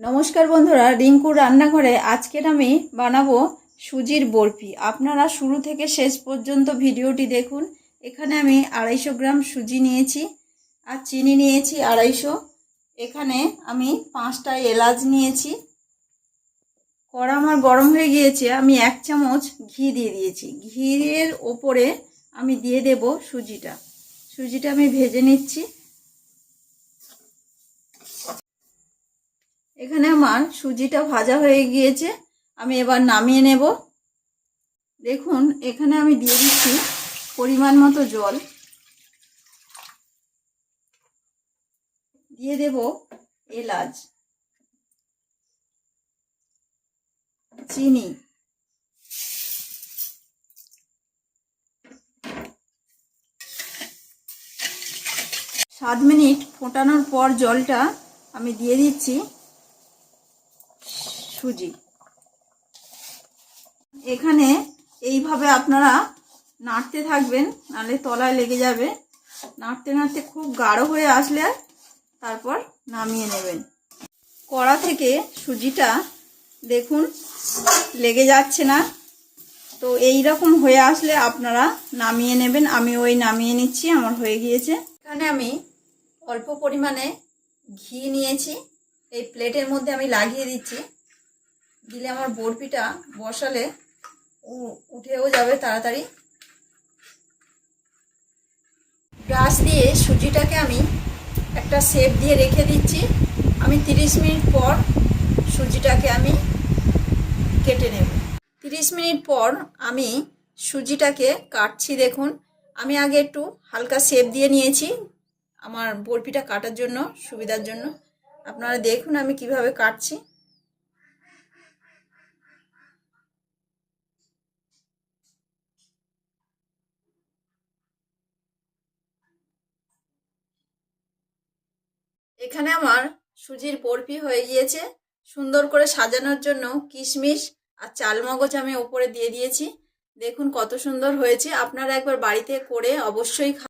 নমস্কার বন্ধুরা, রিঙ্কুর রান্নাঘরে আজকের আমি বানাবো সুজির বরফি। আপনারা শুরু থেকে শেষ পর্যন্ত ভিডিওটি দেখুন। এখানে আমি আড়াইশো গ্রাম সুজি নিয়েছি আর চিনি নিয়েছি আড়াইশো। এখানে আমি পাঁচটা এলাচ নিয়েছি। কড়া আমার গরম হয়ে গিয়েছে, আমি এক চামচ ঘি দিয়ে দিয়েছি। ঘিয়ের ওপরে আমি দিয়ে দেব সুজিটা। সুজিটা আমি ভেজে নিচ্ছি। এখানে আমার সুজিটা ভাজা হয়ে গিয়েছে। আমি এবার নামিয়ে নেব। দেখুন, এখানে আমি দিয়ে দিচ্ছি পরিমাণ মতো জল। দিয়ে দেব এলাচ, চিনি, সাত মিনিট ফোটানোর পর জলটা আমি দিয়ে দিচ্ছি। সুজি। এখানে এইভাবে আপনারা নাড়তে থাকবেন, নাহলে তলায় লেগে যাবে। নাড়তে নাড়তে খুব গাঢ় হয়ে আসলে তারপর নামিয়ে নেবেন। কড়া থেকে সুজিটা দেখুন, লেগে যাচ্ছে না। তো এই রকম হয়ে আসলে আপনারা নামিয়ে নেবেন। আমি ওই নামিয়ে নিচ্ছি, আমার হয়ে গিয়েছে। এখানে আমি অল্প পরিমাণে ঘি নিয়েছি। এই প্লেটের মধ্যে আমি লাগিয়ে দিচ্ছি। দিলে আমার বরফিটা বসালে উঠেও যাবে তাড়াতাড়ি। ব্রাশ দিয়ে সুজিটাকে আমি একটা শেপ দিয়ে রেখে দিচ্ছি। আমি তিরিশ মিনিট পর সুজিটাকে আমি কেটে নেব। তিরিশ মিনিট পর আমি সুজিটাকে কাটছি দেখুন। আমি আগে একটু হালকা শেপ দিয়ে নিয়েছি। আমার বরফিটা কাটার জন্য, সুবিধার জন্য। আপনারা দেখুন আমি কীভাবে কাটছি। এখানে আমার সুজির বরফি হয়ে গিয়েছে। সুন্দর করে সাজানোর জন্য কিশমিশ আর চালমগজ আমি ওপরে দিয়ে দিয়েছি। দেখুন কত সুন্দর হয়েছে। আপনারা একবার বাড়িতে করে অবশ্যই